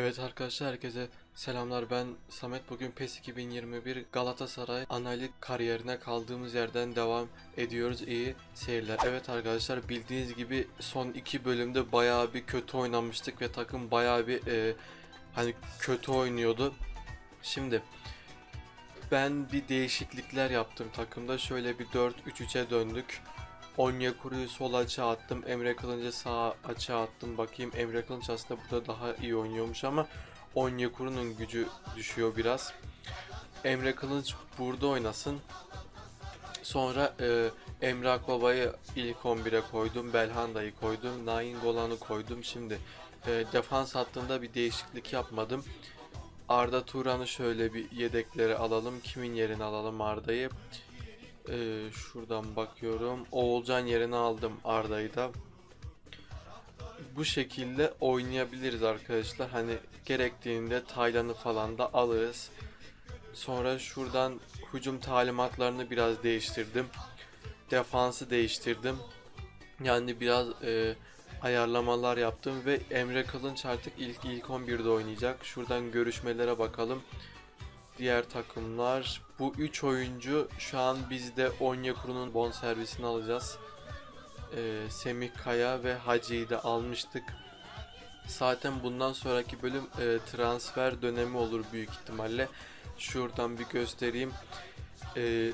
Evet arkadaşlar herkese selamlar ben Samet bugün PES 2021 Galatasaray analik kariyerine kaldığımız yerden devam ediyoruz iyi seyirler. Evet arkadaşlar bildiğiniz gibi son iki bölümde bayağı bir kötü oynamıştık ve takım bayağı bir e, hani kötü oynuyordu. Şimdi ben bir değişiklikler yaptım takımda şöyle bir 4-3-3'e döndük. Onyekuru'yu sol açığa attım. Emre Kılınç'ı sağ açığa attım. Bakayım Emre Kılınç aslında burada daha iyi oynuyormuş ama Onyekuru'nun gücü düşüyor biraz. Emre Kılınç burada oynasın. Sonra e, Emre Akbaba'yı ilk 11'e koydum. Belhanda'yı koydum. Nain Golan'ı koydum. Şimdi e, defans hattında bir değişiklik yapmadım. Arda Turan'ı şöyle bir yedekleri alalım. Kimin yerine alalım Arda'yı? Ee, şuradan bakıyorum. Oğulcan yerine aldım Arda'yı da. Bu şekilde oynayabiliriz arkadaşlar. Hani gerektiğinde Taylan'ı falan da alırız. Sonra şuradan hücum talimatlarını biraz değiştirdim. Defansı değiştirdim. Yani biraz e, ayarlamalar yaptım ve Emre Kılınç artık ilk ilk 11'de oynayacak. Şuradan görüşmelere bakalım diğer takımlar. Bu 3 oyuncu şu an bizde Onyekuru'nun bonservisini alacağız. Ee, Semih Kaya ve Hacı'yı da almıştık. Zaten bundan sonraki bölüm e, transfer dönemi olur büyük ihtimalle. Şuradan bir göstereyim. Ee,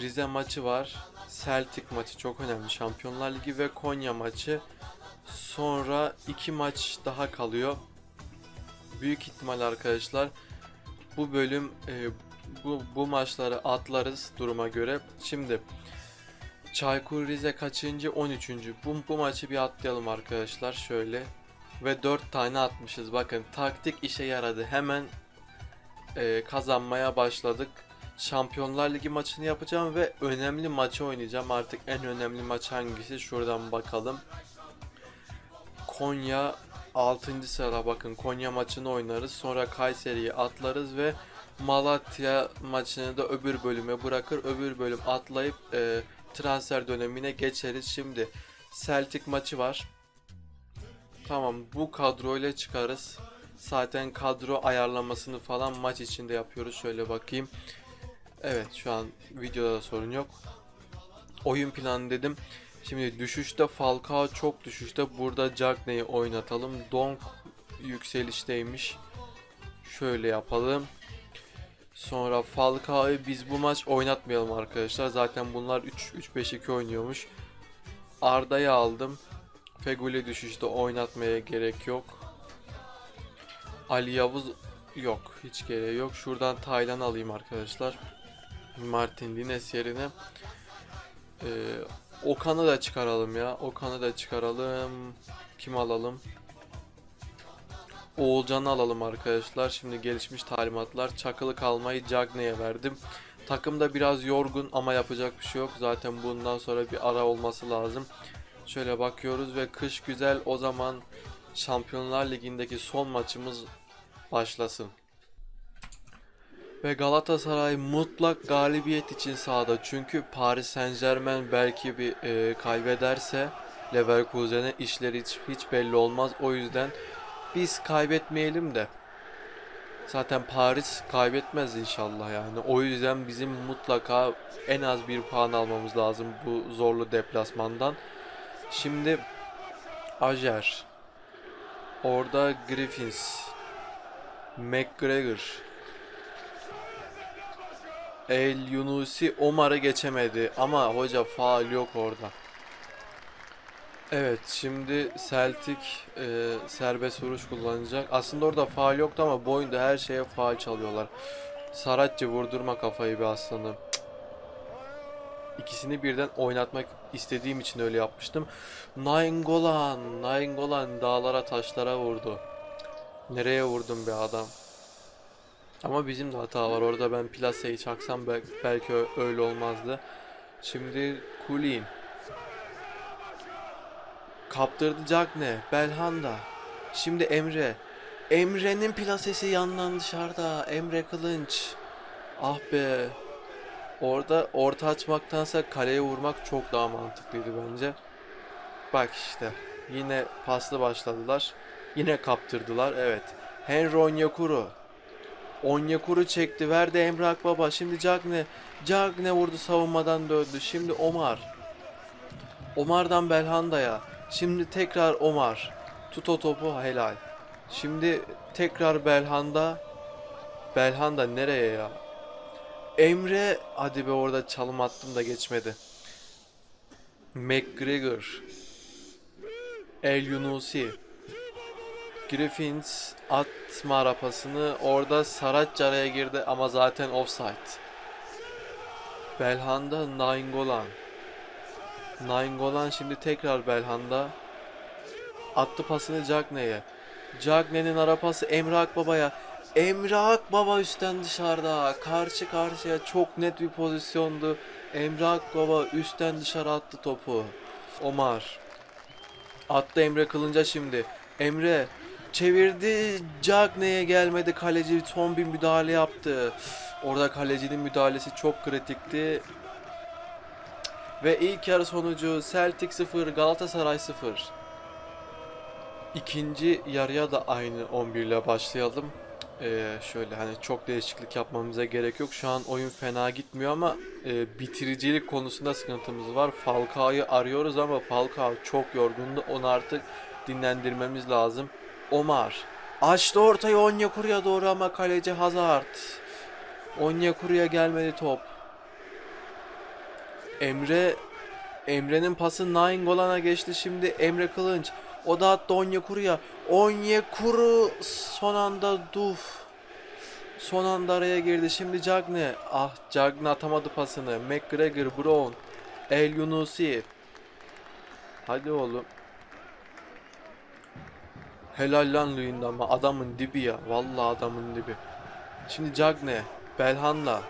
Rize maçı var. Celtic maçı çok önemli. Şampiyonlar Ligi ve Konya maçı. Sonra iki maç daha kalıyor. Büyük ihtimal arkadaşlar bu bölüm e, bu, bu maçları atlarız duruma göre. Şimdi Çaykur Rize kaçıncı? 13. Bu, bu maçı bir atlayalım arkadaşlar şöyle. Ve 4 tane atmışız. Bakın taktik işe yaradı. Hemen e, kazanmaya başladık. Şampiyonlar Ligi maçını yapacağım ve önemli maçı oynayacağım. Artık en önemli maç hangisi? Şuradan bakalım. Konya 6. sıra bakın Konya maçını oynarız. Sonra Kayseri'yi atlarız ve Malatya maçını da öbür bölüme bırakır. Öbür bölüm atlayıp e, transfer dönemine geçeriz. Şimdi Celtic maçı var. Tamam bu kadroyla çıkarız. Zaten kadro ayarlamasını falan maç içinde yapıyoruz. Şöyle bakayım. Evet şu an videoda da sorun yok. Oyun planı dedim. Şimdi düşüşte Falcao çok düşüşte. Burada Cagney'i oynatalım. Donk yükselişteymiş. Şöyle yapalım. Sonra Falcao'yu biz bu maç oynatmayalım arkadaşlar. Zaten bunlar 3-5-2 oynuyormuş. Arda'yı aldım. Feguli düşüşte oynatmaya gerek yok. Ali Yavuz yok. Hiç gereği yok. Şuradan Taylan alayım arkadaşlar. Martin Dines yerine. Ee, Okan'ı da çıkaralım ya. Okan'ı da çıkaralım. Kim alalım? Oğulcan'ı alalım arkadaşlar. Şimdi gelişmiş talimatlar. Çakılı kalmayı Cagney'e verdim. Takım da biraz yorgun ama yapacak bir şey yok. Zaten bundan sonra bir ara olması lazım. Şöyle bakıyoruz ve kış güzel. O zaman Şampiyonlar Ligi'ndeki son maçımız başlasın. Ve Galatasaray mutlak galibiyet için sahada. Çünkü Paris Saint Germain belki bir e, kaybederse Leverkusen'e işleri hiç, hiç belli olmaz. O yüzden biz kaybetmeyelim de. Zaten Paris kaybetmez inşallah yani. O yüzden bizim mutlaka en az bir puan almamız lazım bu zorlu deplasmandan. Şimdi Ajer. Orada Griffins. McGregor. El Yunusi Omar'ı geçemedi ama hoca faal yok orada. Evet şimdi Celtic e, serbest vuruş kullanacak. Aslında orada faal yoktu ama bu oyunda her şeye faal çalıyorlar. Saratçı vurdurma kafayı bir aslanım. İkisini birden oynatmak istediğim için öyle yapmıştım. Nainggolan, Nainggolan dağlara taşlara vurdu. Nereye vurdum be adam? Ama bizim de hata var. Orada ben plaseyi çaksam belki, öyle olmazdı. Şimdi Kulin. Kaptırdı Cagne. Belhanda. Şimdi Emre. Emre'nin plasesi yandan dışarıda. Emre Kılınç. Ah be. Orada orta açmaktansa kaleye vurmak çok daha mantıklıydı bence. Bak işte. Yine paslı başladılar. Yine kaptırdılar. Evet. Henry Onyekuru. Onyekuru çekti. Verdi Emre Akbaba. Şimdi Cagne. Cagne vurdu savunmadan döndü. Şimdi Omar. Omar'dan Belhanda'ya. Şimdi tekrar Omar. Tut o topu helal. Şimdi tekrar Belhanda. Belhanda nereye ya? Emre hadi be orada çalım attım da geçmedi. McGregor. El Yunusi. Griffins atma arapasını orada Sarac araya girdi ama zaten offside. Belhanda Nainggolan. Nainggolan şimdi tekrar Belhanda. Attı pasını Cagne'ye. Cagne'nin arapası Emre Akbaba'ya. Emre Akbaba üstten dışarıda. Karşı karşıya çok net bir pozisyondu. Emre Akbaba üstten dışarı attı topu. Omar. Attı Emre Kılınca şimdi. Emre çevirdi. Cagne'ye gelmedi. Kaleci son bir müdahale yaptı. Orada kalecinin müdahalesi çok kritikti. Ve ilk yarı sonucu Celtic 0, Galatasaray 0. İkinci yarıya da aynı 11 ile başlayalım. Ee, şöyle hani çok değişiklik yapmamıza gerek yok. Şu an oyun fena gitmiyor ama e, bitiricilik konusunda sıkıntımız var. Falcao'yu arıyoruz ama Falcao çok yorgundu. Onu artık dinlendirmemiz lazım. Omar açtı ortayı Onyekuru'ya doğru ama kaleci Hazard. Onyekuru'ya gelmedi top. Emre Emre'nin pası Nainggolan'a geçti şimdi Emre Kılınç. O da attı Onyekuru'ya. Onyekuru son anda duf. Son anda araya girdi. Şimdi Cagne. Ah Cagne atamadı pasını. McGregor, Brown. El Yunusi. Hadi oğlum. Helal lan Luyendama. Adamın dibi ya. Vallahi adamın dibi. Şimdi Cagne. Belhanda.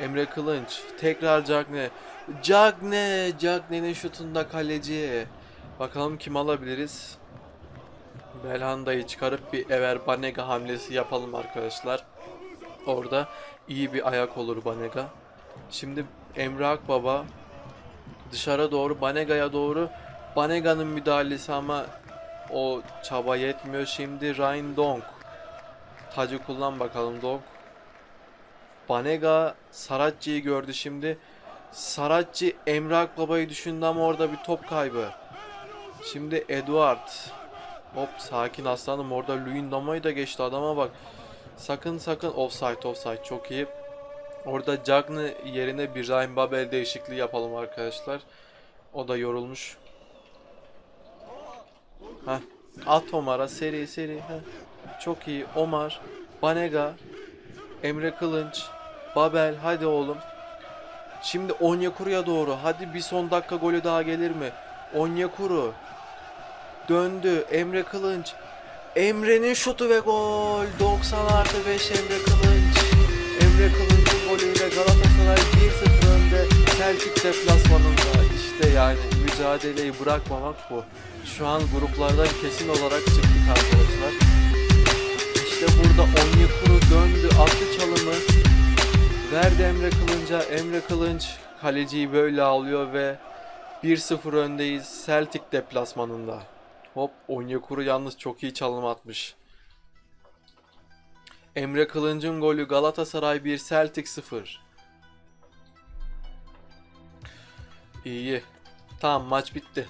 Emre Kılınç. Tekrar Cagne. Cagne. Cagne'nin şutunda kaleci. Bakalım kim alabiliriz? Belhanda'yı çıkarıp bir Ever Banega hamlesi yapalım arkadaşlar. Orada iyi bir ayak olur Banega. Şimdi Emre Akbaba dışarı doğru Banega'ya doğru Banega'nın müdahalesi ama o çaba yetmiyor. Şimdi Ryan Donk. Tacı kullan bakalım Donk. Banega Saracchi'yi gördü şimdi. Saracchi Emre Akbaba'yı düşündü ama orada bir top kaybı. Şimdi Eduard. Hop sakin aslanım orada Luyendama'yı da geçti adama bak. Sakın sakın offside offside çok iyi. Orada Cagne yerine bir Ryan Babel değişikliği yapalım arkadaşlar. O da yorulmuş. Heh. At Omar'a seri seri. Heh. Çok iyi. Omar, Banega, Emre Kılınç, Babel hadi oğlum. Şimdi Onyekuru'ya doğru. Hadi bir son dakika golü daha gelir mi? Onyekuru. Döndü. Emre Kılınç. Emre'nin şutu ve gol. 90 artı 5 Emre Kılınç. Emre Kılınç'ın golüyle Galatasaray 1-0 önde. Celtic deplasmanında. İşte yani mücadeleyi bırakmamak bu. Şu an gruplardan kesin olarak çıktık arkadaşlar. İşte burada Onyekuru döndü. Attı çalımı. Verdi Emre Kılınç'a. Emre Kılınç kaleciyi böyle alıyor ve 1-0 öndeyiz Celtic deplasmanında. Hop Onyekuru yalnız çok iyi çalım atmış. Emre Kılınç'ın golü Galatasaray 1 Celtic 0. İyi. Tamam maç bitti.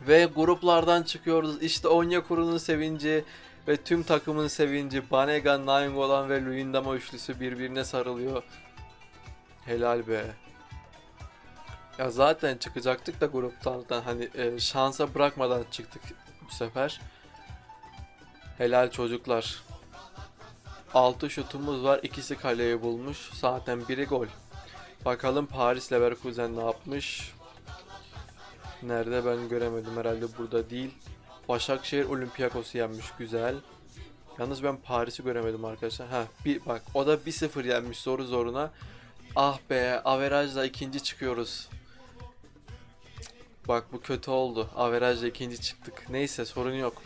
Ve gruplardan çıkıyoruz. İşte Onyekuru'nun sevinci ve tüm takımın sevinci. Banega, Nainggolan ve Luyendama üçlüsü birbirine sarılıyor. Helal be. Ya zaten çıkacaktık da gruptan hani e, şansa bırakmadan çıktık bu sefer. Helal çocuklar. 6 şutumuz var. ikisi kaleyi bulmuş. Zaten biri gol. Bakalım Paris Leverkusen ne yapmış? Nerede ben göremedim herhalde burada değil. Başakşehir Olympiakos'u yenmiş güzel. Yalnız ben Paris'i göremedim arkadaşlar. Ha bir bak o da 1-0 yenmiş zoru zoruna. Ah be averajla ikinci çıkıyoruz. Bak bu kötü oldu. Averajla ikinci çıktık. Neyse sorun yok.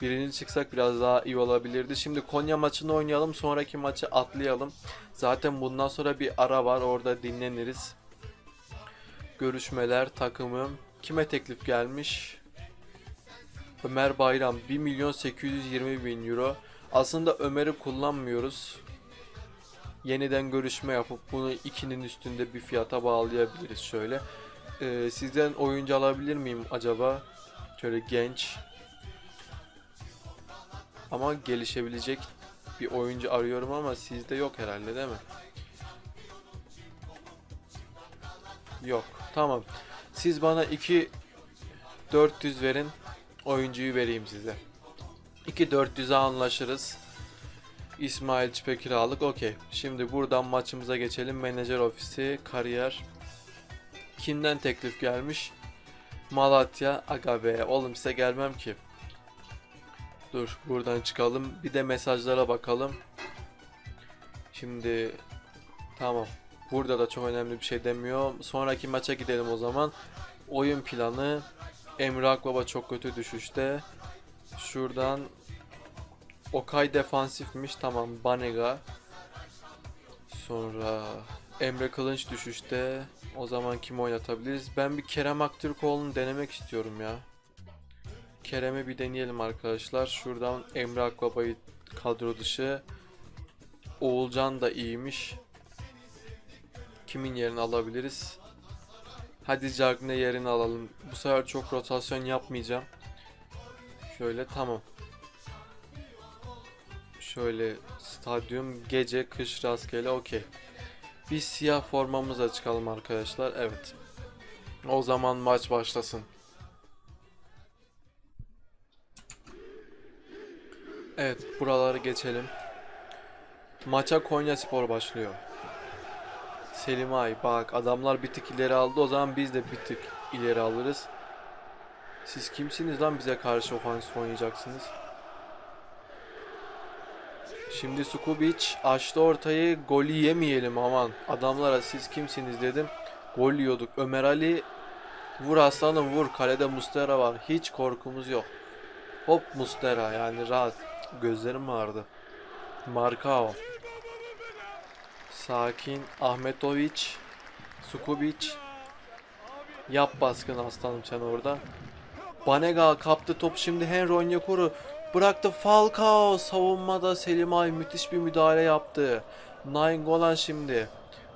Birinci çıksak biraz daha iyi olabilirdi. Şimdi Konya maçını oynayalım. Sonraki maçı atlayalım. Zaten bundan sonra bir ara var. Orada dinleniriz. Görüşmeler takımım. Kime teklif gelmiş? Ömer Bayram 1 milyon 820 bin euro. Aslında Ömer'i kullanmıyoruz. Yeniden görüşme yapıp bunu 2'nin üstünde bir fiyata bağlayabiliriz şöyle. Ee, sizden oyuncu alabilir miyim acaba? Şöyle genç. Ama gelişebilecek bir oyuncu arıyorum ama sizde yok herhalde değil mi? Yok. Tamam. Siz bana 2 400 verin. Oyuncuyu vereyim size. 2 400'e anlaşırız. İsmail Çipe kiralık. Okey. Şimdi buradan maçımıza geçelim. Menajer ofisi, kariyer. Kimden teklif gelmiş? Malatya. Aga be. Oğlum size gelmem ki. Dur buradan çıkalım. Bir de mesajlara bakalım. Şimdi tamam. Burada da çok önemli bir şey demiyor. Sonraki maça gidelim o zaman. Oyun planı. Emre Akbaba çok kötü düşüşte. Şuradan Okay defansifmiş. Tamam. Banega. Sonra Emre Kılınç düşüşte. O zaman kim oynatabiliriz? Ben bir Kerem Aktürkoğlu'nu denemek istiyorum ya. Kerem'i bir deneyelim arkadaşlar. Şuradan Emre Akbaba'yı kadro dışı. Oğulcan da iyiymiş. Kimin yerini alabiliriz? Hadi Cagne yerini alalım. Bu sefer çok rotasyon yapmayacağım. Şöyle tamam. Şöyle stadyum gece kış rastgele okey. Biz siyah formamıza çıkalım arkadaşlar. Evet. O zaman maç başlasın. Evet buraları geçelim. Maça Konya Spor başlıyor. Selim Ay bak adamlar bir tık ileri aldı o zaman biz de bir tık ileri alırız. Siz kimsiniz lan bize karşı ofansif oynayacaksınız? Şimdi Sukubic açtı ortayı golü yemeyelim aman. Adamlara siz kimsiniz dedim. Gol yiyorduk. Ömer Ali vur aslanım vur. Kalede Mustera var. Hiç korkumuz yok. Hop Mustera yani rahat. Gözlerim ağrıdı. Markao. Sakin. Ahmetoviç. Sukubic. Yap baskın aslanım sen orada. Banega kaptı top şimdi Henry Onyekuru. Bıraktı Falcao savunmada Selim Ay müthiş bir müdahale yaptı. Nainggolan şimdi.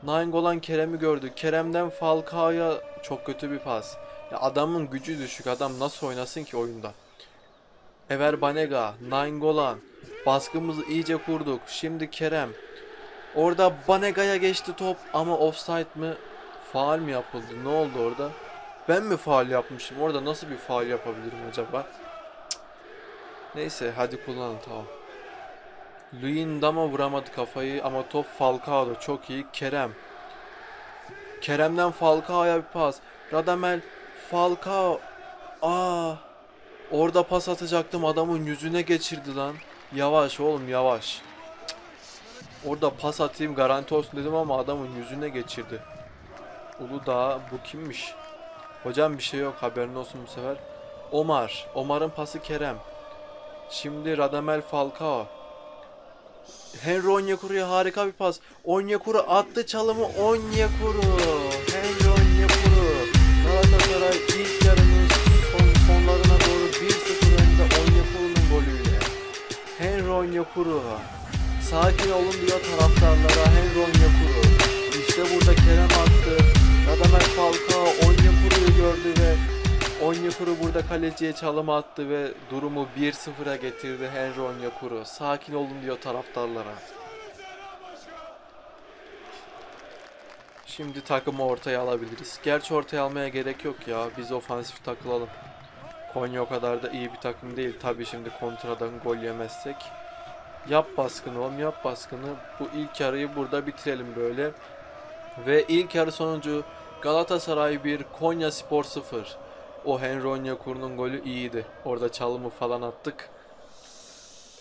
Nainggolan Kerem'i gördü. Kerem'den Falcao'ya çok kötü bir pas. Ya adamın gücü düşük. Adam nasıl oynasın ki oyunda? Ever Banega, Nainggolan. Baskımızı iyice kurduk. Şimdi Kerem. Orada Banega'ya geçti top ama offside mı? Faal mi yapıldı? Ne oldu orada? Ben mi faal yapmışım? Orada nasıl bir faal yapabilirim acaba? Neyse hadi kullanın tamam. Luyendama vuramadı kafayı ama top Falcao'da çok iyi. Kerem. Kerem'den Falcao'ya bir pas. Radamel Falcao. Aa. Orada pas atacaktım adamın yüzüne geçirdi lan. Yavaş oğlum yavaş. Orada pas atayım garanti olsun dedim ama adamın yüzüne geçirdi. Uludağ bu kimmiş? Hocam bir şey yok haberin olsun bu sefer. Omar. Omar'ın pası Kerem. Şimdi Radamel Falcao. Henry Onyekuru'ya harika bir pas. Onyekuru attı çalımı Onyekuru. Henry Onyekuru. Galatasaray ilk yarının son, sonlarına doğru 1-0 önde Onyekuru'nun golüyle. Henry Onyekuru. Sakin olun diyor taraftarlara Henry Onyekuru. İşte burada Kerem attı. Radamel Falcao Onyekuru'yu gördü ve Onyekuru burada kaleciye çalım attı ve durumu 1-0'a getirdi Henry Onyekuru. Sakin olun diyor taraftarlara. Şimdi takımı ortaya alabiliriz. Gerçi ortaya almaya gerek yok ya. Biz ofansif takılalım. Konya o kadar da iyi bir takım değil. Tabi şimdi kontradan gol yemezsek. Yap baskını oğlum yap baskını. Bu ilk yarıyı burada bitirelim böyle. Ve ilk yarı sonucu Galatasaray 1, Konya Spor 0. O Henry Onyekuru'nun golü iyiydi. Orada çalımı falan attık.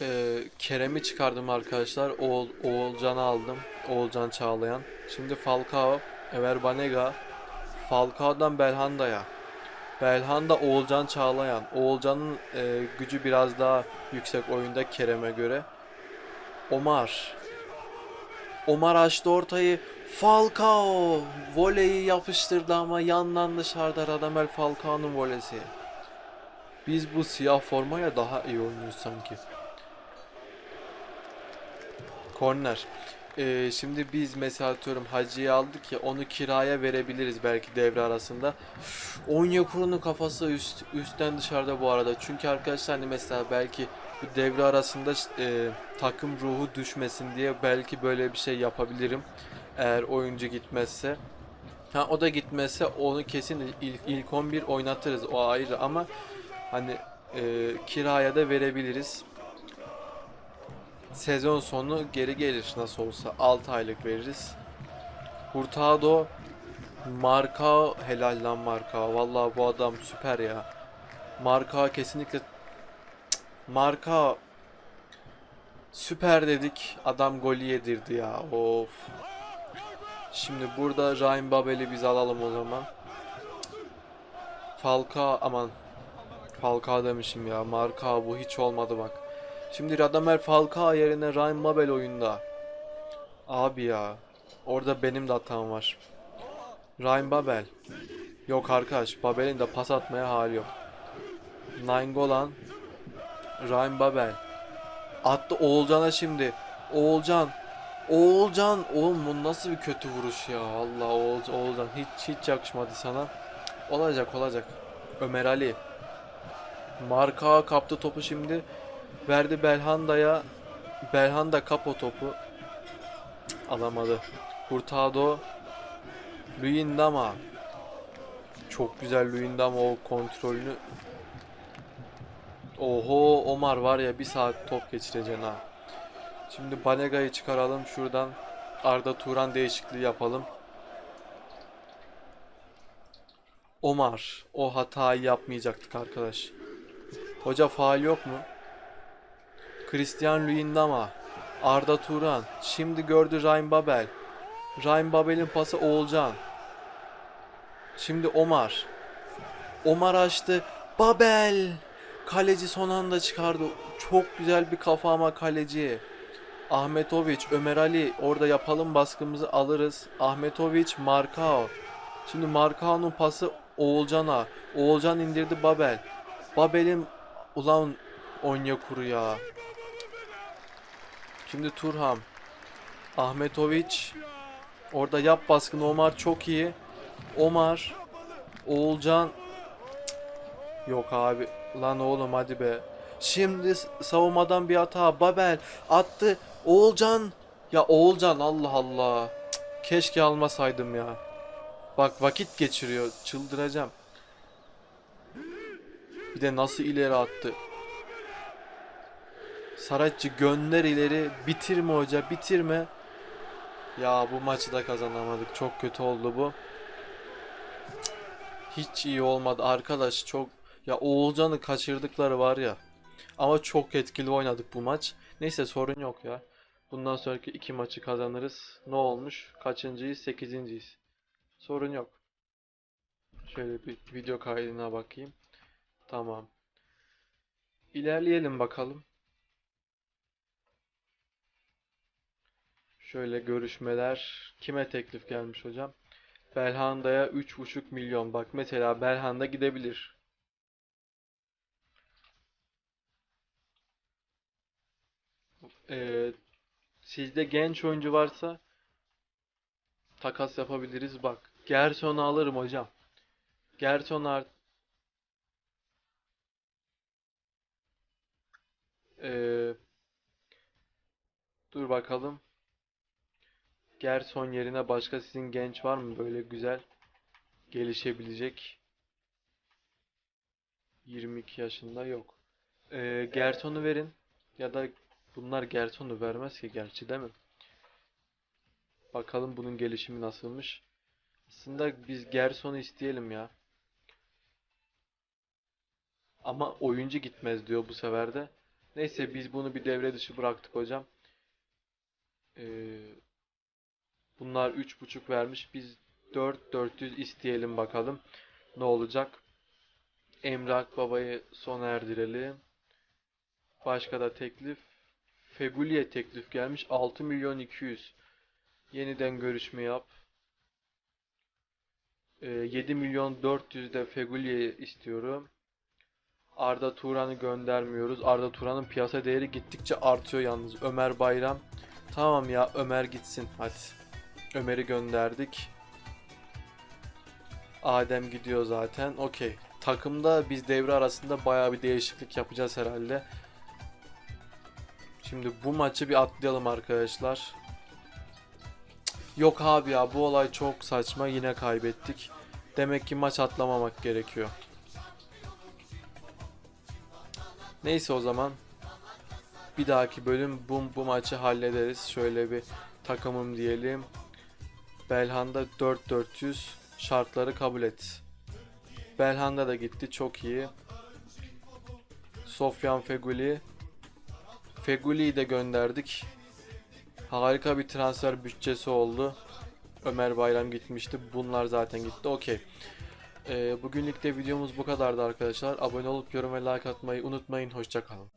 Ee, Kerem'i çıkardım arkadaşlar. Oğul, Oğulcan'ı aldım. Oğulcan Çağlayan. Şimdi Falcao, Ever Banega. Falcao'dan Belhanda'ya. Belhanda Oğulcan Çağlayan. Oğulcan'ın e, gücü biraz daha yüksek oyunda Kerem'e göre. Omar. Omar açtı ortayı. Falcao voleyi yapıştırdı ama yandan dışarıda Radamel Falcao'nun volesi. Biz bu siyah formaya daha iyi oynuyoruz sanki. Korner. Ee, şimdi biz mesela atıyorum Hacı'yı aldık ya onu kiraya verebiliriz belki devre arasında. Onyekuru'nun kafası üst, üstten dışarıda bu arada. Çünkü arkadaşlar hani mesela belki bu devre arasında e, takım ruhu düşmesin diye belki böyle bir şey yapabilirim. Eğer oyuncu gitmezse. Ha o da gitmezse onu kesin ilk, ilk 11 oynatırız o ayrı ama hani e, kiraya da verebiliriz. Sezon sonu geri gelir nasıl olsa 6 aylık veririz. Hurtado Marka helal lan Marka. Vallahi bu adam süper ya. Marka kesinlikle Marka süper dedik. Adam golü yedirdi ya. Of. Şimdi burada Ryan Babel'i biz alalım o zaman. Falka aman Falka demişim ya. Marka bu hiç olmadı bak. Şimdi Radamel Falcao yerine Ryan Babel oyunda. Abi ya. Orada benim de hatam var. Ryan Babel. Yok arkadaş. Babel'in de pas atmaya hali yok. Nainggolan. Ryan Babel. Attı Oğulcan'a şimdi. Oğulcan. Oğulcan. Oğlum bu nasıl bir kötü vuruş ya. Allah Oğulcan. Oğulcan. Hiç, hiç yakışmadı sana. Olacak olacak. Ömer Ali. Marka kaptı topu şimdi. Verdi Belhanda'ya. Belhanda kap o topu. Cık, Alamadı. Hurtado. Luyendama. Çok güzel Luyendama o kontrolünü. Oho Omar var ya bir saat top geçireceksin ha. Şimdi Banega'yı çıkaralım şuradan. Arda Turan değişikliği yapalım. Omar o hatayı yapmayacaktık arkadaş. Hoca faal yok mu? Christian Luyendama, Arda Turan, şimdi gördü Ryan Babel. Ryan Babel'in pası Oğulcan. Şimdi Omar. Omar açtı. Babel. Kaleci son anda çıkardı. Çok güzel bir kafa ama kaleci. Ahmetoviç, Ömer Ali orada yapalım baskımızı alırız. Ahmetoviç, Markao. Şimdi Markao'nun pası Oğulcan'a. Oğulcan indirdi Babel. Babel'in ulan Onyekuru ya. Şimdi Turham. Ahmetoviç. Orada yap baskını Omar çok iyi. Omar. Oğulcan. Cık. Yok abi. Lan oğlum hadi be. Şimdi savunmadan bir hata. Babel attı. Oğulcan. Ya Oğulcan Allah Allah. Keşke almasaydım ya. Bak vakit geçiriyor. Çıldıracağım. Bir de nasıl ileri attı. Saratçı gönder ileri. Bitirme hoca bitirme. Ya bu maçı da kazanamadık. Çok kötü oldu bu. Hiç iyi olmadı arkadaş. Çok ya Oğulcan'ı kaçırdıkları var ya. Ama çok etkili oynadık bu maç. Neyse sorun yok ya. Bundan sonraki iki maçı kazanırız. Ne olmuş? Kaçıncıyız? Sekizinciyiz. Sorun yok. Şöyle bir video kaydına bakayım. Tamam. İlerleyelim bakalım. Şöyle görüşmeler. Kime teklif gelmiş hocam? Belhanda'ya 3,5 milyon. Bak mesela Belhanda gidebilir. Ee, sizde genç oyuncu varsa takas yapabiliriz. Bak Gerson'u alırım hocam. Gerson art Ee, dur bakalım. Gerson yerine başka sizin genç var mı böyle güzel gelişebilecek? 22 yaşında yok. Ee, Gerson'u verin ya da bunlar Gerson'u vermez ki gerçi değil mi? Bakalım bunun gelişimi nasılmış. Aslında biz Gerson'u isteyelim ya. Ama oyuncu gitmez diyor bu sefer de. Neyse biz bunu bir devre dışı bıraktık hocam. Ee, bunlar 3.5 vermiş. Biz 4 400 isteyelim bakalım. Ne olacak? Emre Akbaba'yı sona erdirelim. Başka da teklif. Fegüli'ye teklif gelmiş. 6 milyon 200. Yeniden görüşme yap. Ee, 7 milyon 400 de Fegüli'ye istiyorum. Arda Turan'ı göndermiyoruz. Arda Turan'ın piyasa değeri gittikçe artıyor yalnız. Ömer Bayram. Tamam ya Ömer gitsin hadi. Ömer'i gönderdik. Adem gidiyor zaten. Okey. Takımda biz devre arasında bayağı bir değişiklik yapacağız herhalde. Şimdi bu maçı bir atlayalım arkadaşlar. Yok abi ya bu olay çok saçma. Yine kaybettik. Demek ki maç atlamamak gerekiyor. Neyse o zaman. Bir dahaki bölüm bu, bu maçı hallederiz. Şöyle bir takımım diyelim. Belhanda 4400 şartları kabul et. Belhanda da gitti çok iyi. Sofyan Feguli. Feguli'yi de gönderdik. Harika bir transfer bütçesi oldu. Ömer Bayram gitmişti. Bunlar zaten gitti. Okey. Ee, bugünlük de videomuz bu kadardı arkadaşlar. Abone olup yorum ve like atmayı unutmayın. Hoşçakalın.